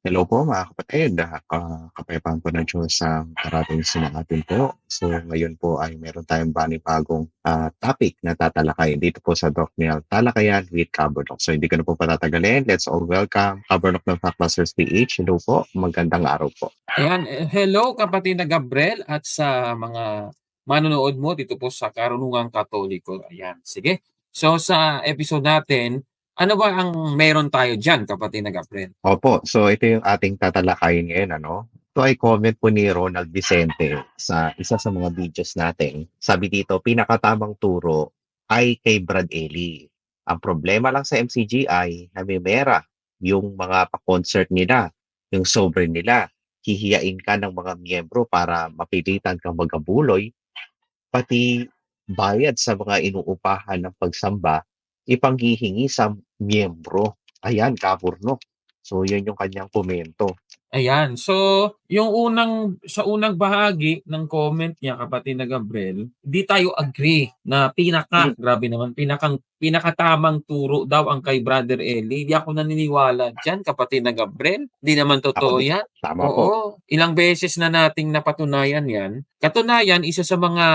Hello po mga kapatid, ah, kapayapaan po ng Diyos ang parating sa atin po. So ngayon po ay meron tayong panibagong ah, topic na tatalakayin dito po sa Doctrinal Talakayan with Kabernok. So hindi ko na po patatagalin. Let's all welcome Kabernok ng Fackmasters PH. Hello po, magandang araw po. Ayan, eh, hello kapatid na Gabriel at sa mga manonood mo dito po sa Karunungang Katoliko. Ayan, sige. So sa episode natin, ano ba ang meron tayo dyan kapatid na Gabriel? Opo, so ito yung ating tatalakayin ngayon. Ano? Ito ay comment po ni Ronald Vicente sa isa sa mga videos natin. Sabi dito, pinakatamang turo ay kay Brad Ely. Ang problema lang sa MCGI, namimera yung mga pa-concert nila, yung sovereign nila. Hihiyain ka ng mga miyembro para mapilitan kang magabuloy, pati bayad sa mga inuupahan ng pagsamba, ipanghihingi sa miyembro. Ayan, kaburnok. So, yan yung kanyang komento. Ayan, so yung unang sa unang bahagi ng comment niya kapatid na Gabriel, di tayo agree na pinaka, Mm. grabe naman, pinakang pinakatamang turo daw ang kay Brother Eli. Di ako naniniwala diyan kapatid na Gabriel. Di naman totoo Ako. 'yan. Tama po. Oo, ilang beses na nating napatunayan 'yan. Katunayan, isa sa mga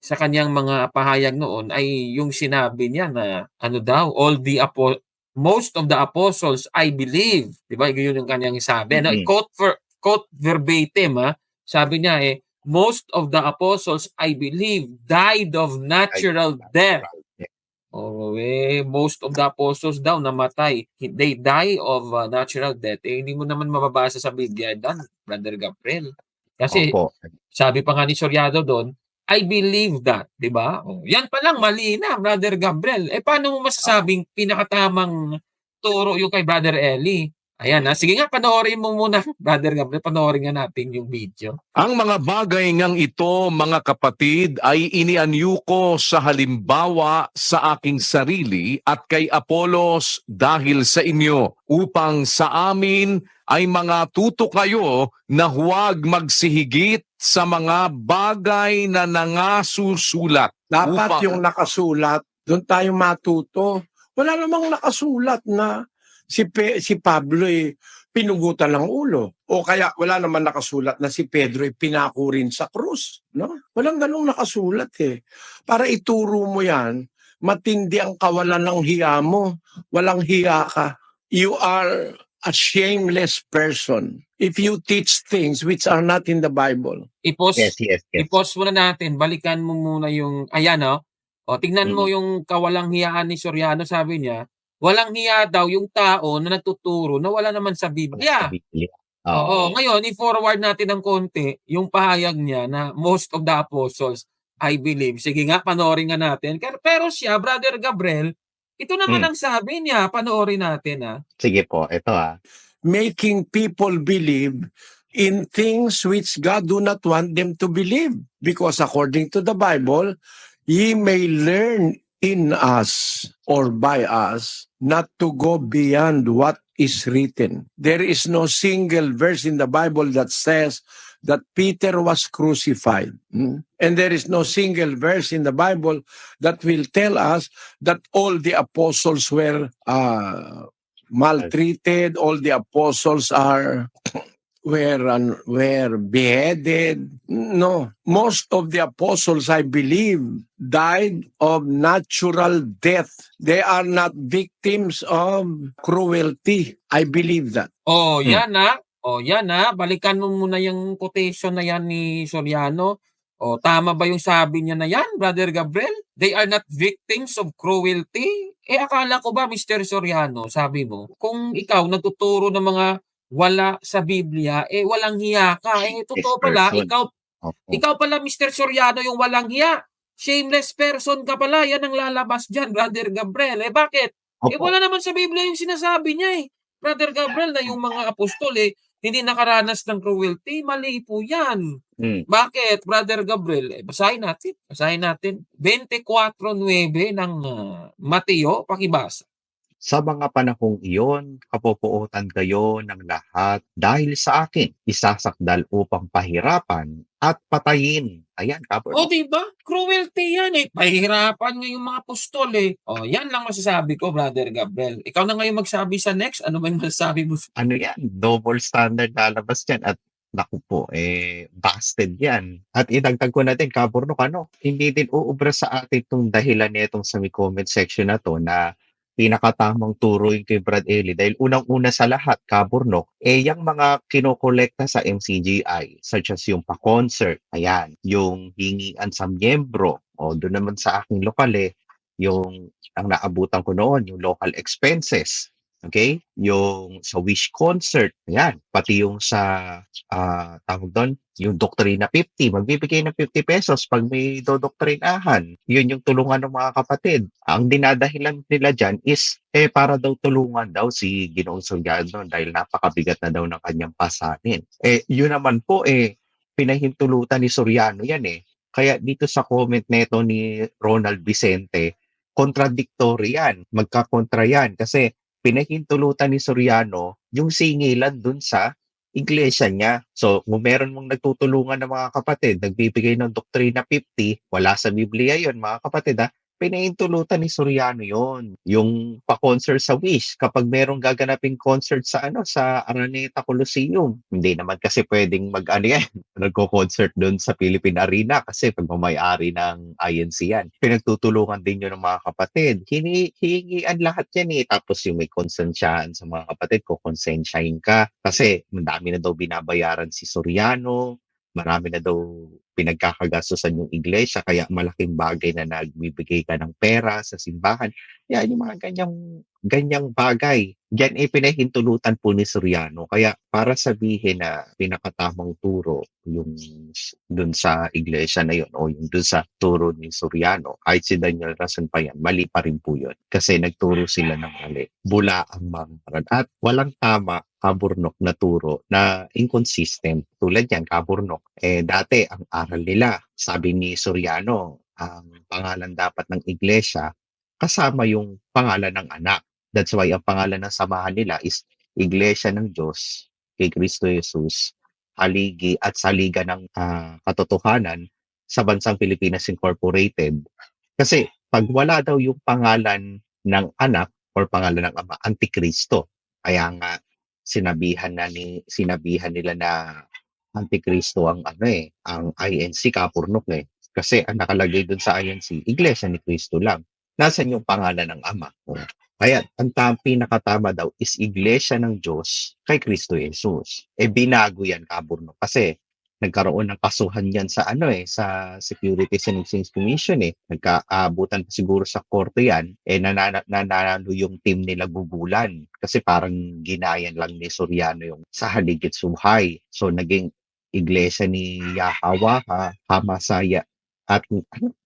sa kanyang mga pahayag noon ay yung sinabi niya na ano daw, all the apo most of the apostles I believe, 'di ba? Yun yung kanyang sabi. Ano, Mhm. quote for quote verbatim, ha. Sabi niya eh, most of the apostles I believe died of natural death. Oh, eh, most of the apostles daw namatay. They die of uh, natural death. Eh, hindi mo naman mababasa sa Biblia dan, Brother Gabriel. Kasi Opo. sabi pa nga ni Soriado doon, I believe that, 'di ba? Oh, yan pa lang mali na, Brother Gabriel. Eh paano mo masasabing pinakatamang turo yung kay Brother Eli? Ayan ha. Sige nga, panoorin mo muna, Brother Gabriel. Panoorin nga natin yung video. Ang mga bagay ngang ito, mga kapatid, ay inianyo ko sa halimbawa sa aking sarili at kay Apolos dahil sa inyo, upang sa amin ay mga tuto kayo na huwag magsihigit sa mga bagay na nangasusulat. Dapat Upang- yung nakasulat, doon tayo matuto. Wala namang nakasulat na si, Pe- si Pablo ay pinugutan ng ulo. O kaya wala naman nakasulat na si Pedro ay pinako rin sa krus. No? Walang ganong nakasulat eh. Para ituro mo yan, matindi ang kawalan ng hiya mo. Walang hiya ka. You are a shameless person if you teach things which are not in the Bible. I-post, Yes, yes, yes. i-post muna natin. Balikan mo muna yung, ayan oh. O, tingnan mo Mm. yung kawalang hiyaan ni Soriano, sabi niya, walang hiya daw yung tao na nagtuturo na wala naman sa Biblia. Sa Biblia. Oo. Ngayon, i-forward natin ng konti yung pahayag niya na most of the apostles, I believe. Sige nga, panoorin nga natin. Pero, pero siya, Brother Gabriel, ito naman Hmm. ang sabi niya. Panoorin natin, ha? Sige po, ito ah. making people believe in things which God do not want them to believe. Because according to the Bible, ye may learn in us or by us not to go beyond what is written. There is no single verse in the Bible that says that Peter was crucified. Hmm? And there is no single verse in the Bible that will tell us that all the apostles were uh, maltreated, all the apostles are were un- were beheaded. No, most of the apostles, I believe, died of natural death. They are not victims of cruelty. I believe that. Oh, Hmm. yan na. Oh, yan na. Balikan mo muna yung quotation na yan ni Soriano. Oh, tama ba yung sabi niya na yan, Brother Gabriel? They are not victims of cruelty? Eh, akala ko ba, Mr. Soriano, sabi mo, kung ikaw nagtuturo ng mga wala sa Biblia, eh, walang hiya ka. Eh, totoo pala, person. ikaw, Opo. ikaw pala, Mr. Soriano, yung walang hiya. Shameless person ka pala. Yan ang lalabas dyan, Brother Gabriel. Eh, bakit? Eh, Opo. wala naman sa Biblia yung sinasabi niya eh. Brother Gabriel, na yung mga apostol eh, hindi nakaranas ng cruelty, mali po yan. Mm. Bakit, Brother Gabriel? Eh, basahin natin. Basahin natin. 24.9 ng uh, Mateo, pakibasa. Sa mga panahong iyon, kapupuotan kayo ng lahat dahil sa akin, isasakdal upang pahirapan at patayin. Ayan, kapor. O, di ba? Cruelty yan eh. Pahihirapan nga yung mga apostol eh. O, yan lang masasabi ko, Brother Gabriel. Ikaw na ngayon magsabi sa next. Ano yung masasabi mo? Ano yan? Double standard lalabas yan at Naku po, eh, busted yan. At idagdag ko natin, Kaburnok, ano, hindi din uubra sa atin itong dahilan nitong sa may comment section na to na pinakatamang turo yung kay Brad Eli. Dahil unang-una sa lahat, Kaburnok, eh, yung mga kinokolekta sa MCGI, such as yung pa-concert, ayan, yung hingian sa miyembro, o doon naman sa aking lokal eh, yung ang naabutan ko noon, yung local expenses. Okay? Yung sa Wish Concert, ayan, pati yung sa, ah tawag doon, yung Doktrina 50, magbibigay ng 50 pesos pag may dodoktrinahan. Yun yung tulungan ng mga kapatid. Ang dinadahilan nila dyan is, eh, para daw tulungan daw si Ginoong Soriano dahil napakabigat na daw ng kanyang pasanin. Eh, yun naman po, eh, pinahintulutan ni Soriano yan eh. Kaya dito sa comment neto ni Ronald Vicente, contradictory yan, magkakontra yan kasi pinahintulutan ni Soriano yung singilan dun sa iglesia niya. So, kung meron mong nagtutulungan ng mga kapatid, nagbibigay ng doktrina 50, wala sa Biblia yon mga kapatid ha, pinahintulutan ni Soriano yon Yung pa-concert sa Wish, kapag merong gaganaping concert sa ano sa Araneta Coliseum, hindi naman kasi pwedeng mag ano yan, nagko-concert doon sa Philippine Arena kasi pagmamayari ng INC yan. Pinagtutulungan din yun ng mga kapatid. Hini, hihingian lahat yan eh. Tapos yung may konsensyahan sa mga kapatid ko, konsensyahin ka. Kasi madami na daw binabayaran si Soriano, marami na daw pinagkakagastosan yung iglesia, kaya malaking bagay na nagbibigay ka ng pera sa simbahan. Yan, yung mga ganyang, ganyang bagay. Yan ay pinahintulutan po ni Soriano. Kaya para sabihin na pinakatamang turo yung dun sa iglesia na yun o yung dun sa turo ni Soriano, kahit si Daniel Rason pa yan, mali pa rin po yun. Kasi nagturo sila ng mali. Bula ang mga At walang tama kaburnok na turo na inconsistent. Tulad yan, kaburnok. Eh, dati, ang aral nila, sabi ni Soriano, ang pangalan dapat ng iglesia, kasama yung pangalan ng anak. That's why ang pangalan ng samahan nila is Iglesia ng Diyos kay Kristo Jesus, haligi at saliga ng ah, katotohanan sa bansang Pilipinas Incorporated. Kasi pag wala daw yung pangalan ng anak or pangalan ng ama, Antikristo. Kaya nga sinabihan na ni sinabihan nila na Antikristo ang ano eh, ang INC kapurnok eh. Kasi ang nakalagay dun sa INC, Iglesia ni Kristo lang. Nasaan yung pangalan ng Ama? O, Kaya ang tam, pinakatama daw is Iglesia ng Diyos kay Kristo Jesus. E binago yan kapurnok kasi nagkaroon ng kasuhan yan sa ano eh, sa Securities and Exchange Commission eh. Nagkaabutan pa siguro sa korte yan, eh nanana- nanalo yung team nila gugulan. Kasi parang ginayan lang ni Soriano yung sa haligit suhay. So naging iglesia ni Yahawa, ha, Hamasaya, at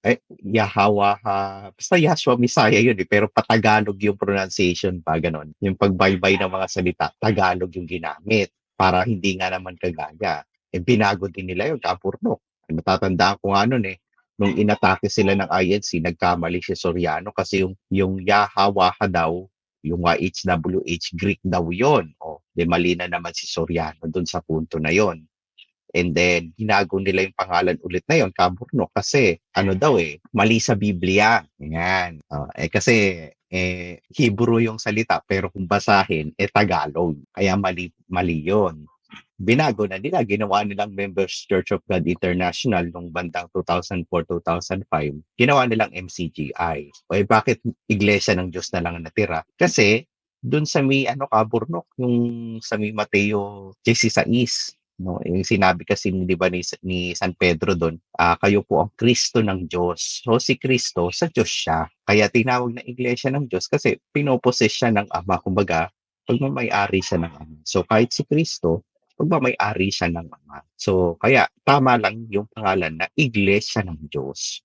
eh, Yahawa, ha, basta Yahshua Misaya yun eh, pero patagalog yung pronunciation pa, ganon. Yung pagbaybay ng mga salita, Tagalog yung ginamit para hindi nga naman kagaya eh, binago din nila yun, kapurnok. Matatandaan ko nga nun eh, nung inatake sila ng INC, nagkamali si Soriano kasi yung, yung Yahawaha daw, yung YHWH Greek daw yon O, di mali na naman si Soriano dun sa punto na yon And then, hinago nila yung pangalan ulit na yon Kaburnok, kasi ano daw eh, mali sa Biblia. Yan. Ah, eh kasi eh, Hebrew yung salita, pero kung basahin, eh Tagalog. Kaya mali, mali yon binago na nila, ginawa nilang Members Church of God International nung bandang 2004-2005, ginawa nilang MCGI. O eh, bakit Iglesia ng Diyos na lang ang natira? Kasi dun sa may ano kaburnok, yung sa may Mateo 16, no yung sinabi kasi ni ba ni, ni San Pedro doon ah, kayo po ang Kristo ng Diyos so si Kristo sa Diyos siya kaya tinawag na iglesia ng Diyos kasi pinoposes siya ng Ama kumbaga pagmamayari siya ng Ama so kahit si Kristo pagmamayari siya ng Ama. So, kaya tama lang yung pangalan na Iglesia ng Diyos.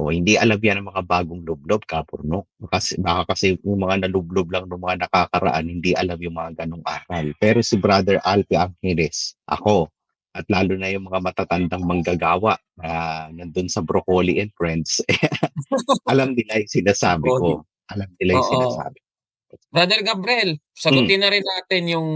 O hindi alam yan ng mga bagong lublob, kapurno. Kasi, baka kasi yung mga nalublob lang ng mga nakakaraan, hindi alam yung mga ganong aral. Pero si Brother Alpi Angeles, ako, at lalo na yung mga matatandang manggagawa na nandun sa Broccoli and Friends, alam nila yung sinasabi ko. Alam nila yung Oo. sinasabi. Brother Gabriel, sagutin na rin natin yung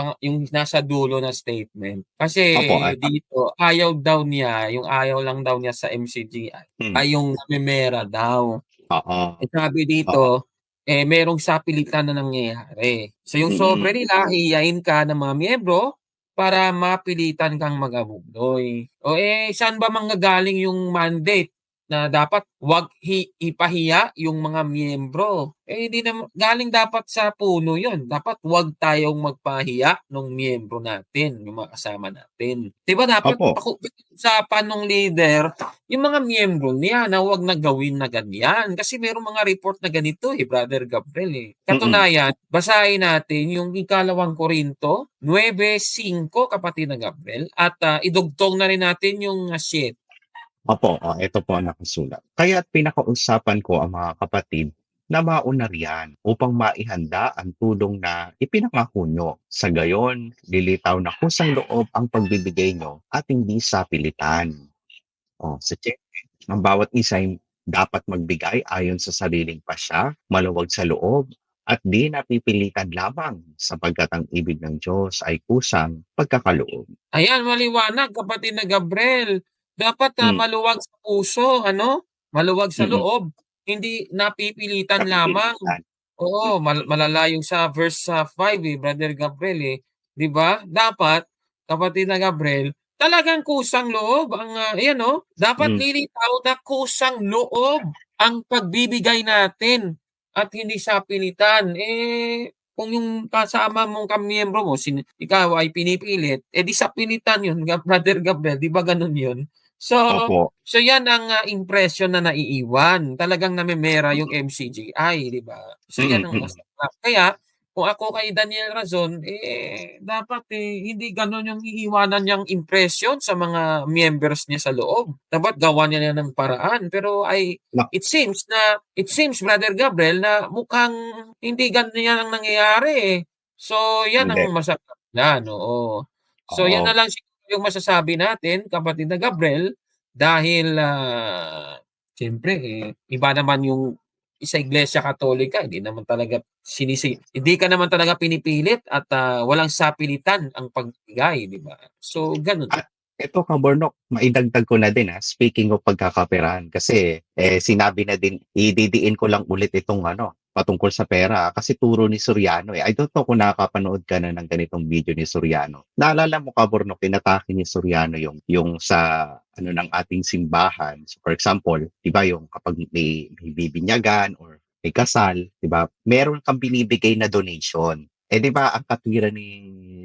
pang, yung nasa dulo na statement. Kasi Opo, ay- dito, ayaw daw niya, yung ayaw lang daw niya sa MCGI, Hmm. ay yung namimera daw. Oo. Eh, sabi dito, eh, merong sapilitan na nangyayari. So yung Mm. sobre nila, hiyain ka ng mga miyembro para mapilitan kang mag-abuloy. O eh, saan ba manggagaling yung mandate na dapat wag hi- ipahiya yung mga miyembro? Eh, hindi na galing dapat sa puno yon. Dapat wag tayong magpahiya ng miyembro natin, yung mga kasama natin. Diba dapat Opo. paku- usapan ng leader yung mga miyembro niya na huwag na gawin na ganyan. Kasi merong mga report na ganito eh, Brother Gabriel eh. Katunayan, basahin natin yung ikalawang Korinto, 9.5 kapatid na Gabriel, at ah, idugtong na rin natin yung uh, 7. Opo, oh, ito po ang nakasulat. Kaya pinakausapan ko ang mga kapatid na mauna riyan upang maihanda ang tulong na ipinangako nyo. Sa gayon, lilitaw na kusang loob ang pagbibigay nyo at hindi sa pilitan. Oh, sa check, ang bawat isa ay dapat magbigay ayon sa sariling pasya, maluwag sa loob, at di napipilitan lamang sapagkat ang ibig ng Diyos ay kusang pagkakaloob. Ayan, maliwanag kapatid na Gabriel. Dapat Mm. maluwag sa puso, ano? Maluwag sa Mm-mm. loob. Hindi napipilitan lamang. Napipilitan. Oo, mal- malala yung sa verse 5 eh, Brother Gabriel eh. 'Di ba? Dapat, kapatid na Gabriel, talagang kusang loob ang uh, ayan oh, dapat Mm. lilitaw na kusang loob ang pagbibigay natin at hindi sa pilitan. Eh kung yung kasama mong kamiyembro mo, sin- ikaw ay pinipilit, eh di sa pilitan yun, Brother Gabriel, di ba ganun yun? So, Opo. So yan ang ah, impression na naiiwan. Talagang namemera yung MCGI, di ba? So yan ang masarap. Kaya kung ako kay Daniel Razon, eh dapat eh, hindi ganon yung iiwanan niyang impression sa mga members niya sa loob. Dapat gawa niya ng paraan. Pero ay it seems na it seems Brother Gabriel na mukhang hindi ganyan ang nangyayari eh. So yan ang masarap na, oo. So yan na lang siguro yung masasabi natin, kapatid na Gabriel, dahil ah siyempre eh, iba naman yung sa Iglesia Katolika, hindi naman talaga sinisi hindi ka naman talaga pinipilit at ah, walang sapilitan ang pagbigay, di ba? So ganun. At ito Kabornok, maidagdag ko na din ha, speaking of pagkakaperan kasi eh, sinabi na din, ididiin ko lang ulit itong ano, patungkol sa pera kasi turo ni Soriano eh. I don't know kung nakakapanood ka na ng ganitong video ni Soriano. Naalala mo Kabornok, tinatake ni Soriano yung, yung sa ano ng ating simbahan. So for example, di ba yung kapag may, may bibinyagan or may kasal, di ba, meron kang binibigay na donation. Eh di ba ang katwiran ni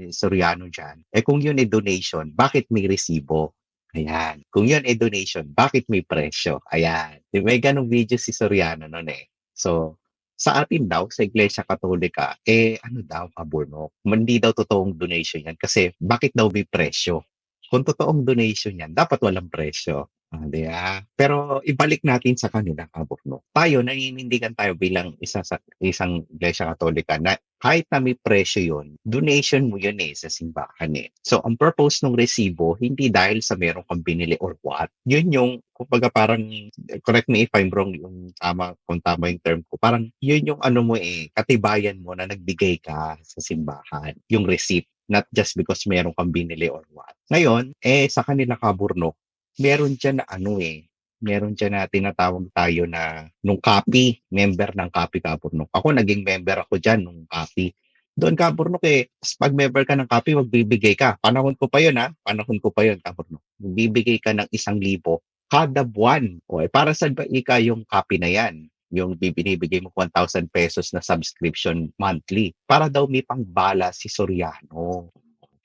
Soriano dyan, eh kung yun ay donation, bakit may resibo? Ayan. Kung yun ay donation, bakit may presyo? Ayan. Di May ganong video si Soriano noon eh. So, sa atin daw, sa Iglesia Katolika, eh ano daw, kaburnok. Hindi daw totoong donation yan kasi bakit daw may presyo? Kung totoong donation yan, dapat walang presyo. Ah, di ba? Pero ibalik natin sa kanila, kaburnok. Tayo, naninindigan tayo bilang isa sa isang Iglesia Katolika na kahit na may presyo yun, donation mo yun eh sa simbahan eh. So, ang purpose ng resibo, hindi dahil sa meron kang binili or what. Yun yung, kumbaga parang, correct me if I'm wrong, yung tama, kung tama yung term ko, parang yun yung ano mo eh, katibayan mo na nagbigay ka sa simbahan, yung receipt, not just because meron kang binili or what. Ngayon, eh, sa kanila kaburnok, meron dyan na ano eh, meron dyan na tinatawag tayo na nung copy, member ng copy Kapurnok. Ako naging member ako dyan nung copy. Doon Kapurnok eh, pag member ka ng copy, magbibigay ka. Panahon ko pa yun ha, panahon ko pa yun Kapurnok. Magbibigay ka ng isang libo kada buwan. O eh, para saan ba ika yung copy na yan? Yung binibigay mo 1,000 pesos na subscription monthly. Para daw may pangbala si Soriano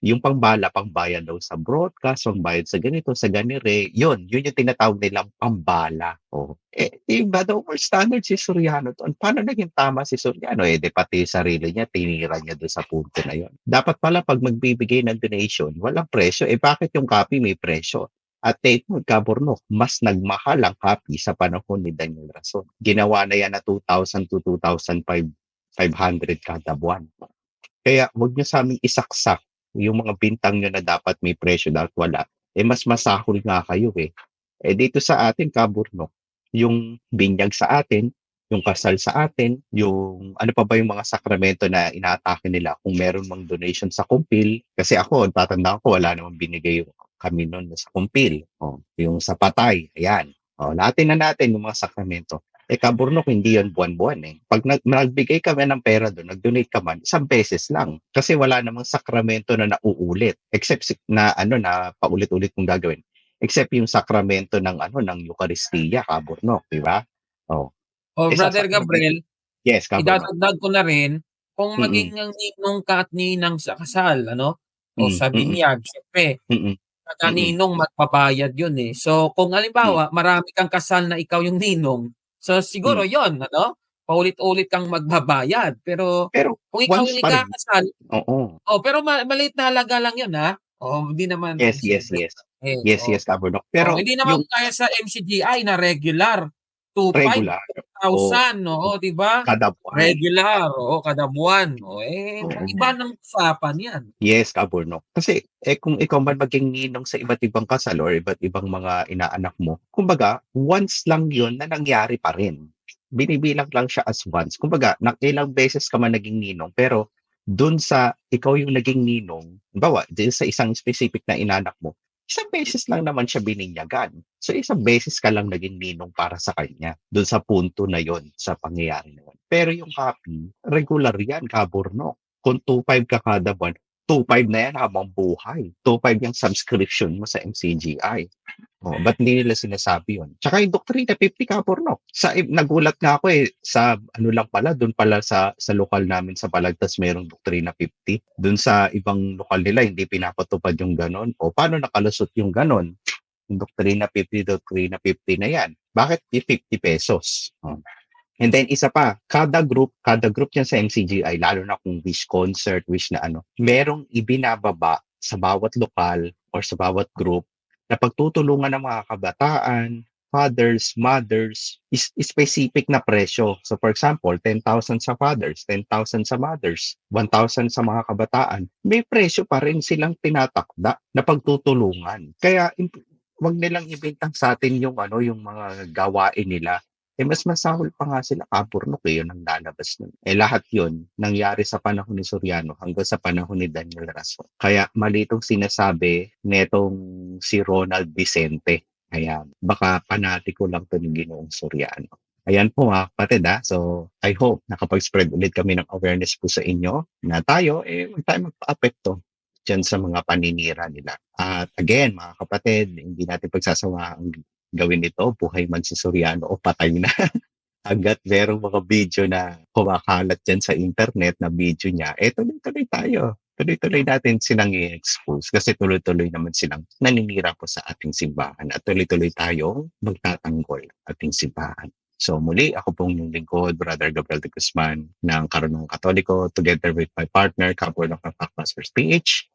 yung pangbala, pangbayad daw sa broadcast, pangbayad sa ganito, sa ganire, yun, yun yung tinatawag nilang pambala. Oh. Eh, iba daw more standard si Soriano doon. Paano naging tama si Soriano? Eh, di pati sarili niya, tinira niya doon sa punto na yun. Dapat pala pag magbibigay ng donation, walang presyo. Eh, bakit yung copy may presyo? At take mo, Kaburnok, mas nagmahal ang copy sa panahon ni Daniel Rason. Ginawa na yan na 2,000 to 2,500 kada buwan. Kaya huwag niyo sa aming isaksak yung mga bintang nyo na dapat may presyo dapat wala, eh mas masahol nga kayo eh. Eh dito sa atin, Kaburnok, yung binyag sa atin, yung kasal sa atin, yung ano pa ba yung mga sakramento na inaatake nila kung meron mang donation sa kumpil. Kasi ako, tatandaan ko, wala namang binigay yung kami noon sa kumpil. O, yung sa patay, ayan. O, natin na natin yung mga sakramento. Eh, kaburnok, hindi yan buwan-buwan eh. Pag nag- nagbigay kami ng pera doon, nag-donate ka man, isang beses lang. Kasi wala namang sakramento na nauulit. Except na ano na paulit-ulit kong gagawin. Except yung sakramento ng ano ng Eucharistia, kaburnok, di ba? Oh. O Eh, Brother Gabriel, Yes, kaburnok. idadagdag ko na rin, kung maging ang ninong ka at ninang sa kasal, ano? O Mm, sa binyag, syempre, Mm-mm. Kada Mm-mm. ninong magbabayad yun eh. So, kung halimbawa, marami kang kasal na ikaw yung ninong, so siguro yon ano? Paulit-ulit kang magbabayad. Pero Pero, kung ikaw yung ikakasal, oo. oh, pero ma- maliit na halaga lang yun ha. Oh, hindi naman. Yes, yes, yes. Eh, Yes, oh. yes, kaburnok. Pero, Oh, hindi naman yung kaya sa MCGI na regular. 2,500, regular, 1,000, oo, di ba? kada buwan. Regular, oo, kada buwan. O, eh, Oo. iba ng usapan yan. Yes, kaburnok. Kasi, eh, kung ikaw man maging ninong sa iba't ibang kasal or iba't ibang mga inaanak mo, kumbaga, once lang yun na nangyari pa rin. Binibilang lang siya as once. Kumbaga, na, ilang beses ka man naging ninong, pero dun sa ikaw yung naging ninong, bawa, dun sa isang specific na inanak mo, isang beses lang naman siya bininyagan. So, isang beses ka lang naging ninong para sa kanya. Dun sa punto na yon sa pangyayari na yun. Pero yung copy, regular yan, kaburnok. Kung 2.5 ka kada buwan, 2.5 na yan habang buhay. 2.5 yung subscription mo sa MCGI. Oh, ba't hindi nila sinasabi yun? Tsaka yung Doctrina 50 ka, porno. Sa, nagulat nga ako eh, sa ano lang pala, doon pala sa, sa lokal namin sa Balagtas merong Doctrina 50. Doon sa ibang lokal nila, hindi pinapatupad yung ganon. O paano nakalusot yung ganon? Yung Doctrina 50, Doctrina 50 na yan. Bakit 50 pesos? Oh. And then isa pa, kada group, kada group yan sa MCGI, lalo na kung wish concert, wish na ano, merong ibinababa sa bawat lokal or sa bawat group na pagtutulungan ng mga kabataan, fathers, mothers, is specific na presyo. So for example, 10,000 sa fathers, 10,000 sa mothers, 1,000 sa mga kabataan. May presyo pa rin silang tinatakda na pagtutulungan. Kaya wag nilang ibintang sa atin yung ano yung mga gawain nila eh mas masahol pa nga sila kapurnok eh, yun ang lalabas nun. Eh lahat yun, nangyari sa panahon ni Soriano hanggang sa panahon ni Daniel Rason. Kaya mali itong sinasabi netong si Ronald Vicente. Ayan, baka panatiko lang to ng ginoong Soriano. Ayan po mga kapatid ha. So, I hope nakapag-spread ulit kami ng awareness po sa inyo na tayo, eh, huwag tayo magpa-apekto dyan sa mga paninira nila. At again, mga kapatid, hindi natin pagsasawaan gawin ito, buhay man si Soriano o patay na. Hanggat merong mga video na kumakalat dyan sa internet na video niya, eh tuloy-tuloy tayo. Tuloy-tuloy natin silang i-expose kasi tuloy-tuloy naman silang naninira po sa ating simbahan at tuloy-tuloy tayong magtatanggol ating simbahan. So muli, ako pong yung lingkod, Brother Gabriel de Guzman ng Karunong Katoliko together with my partner, Kapwa ng Pastors PH.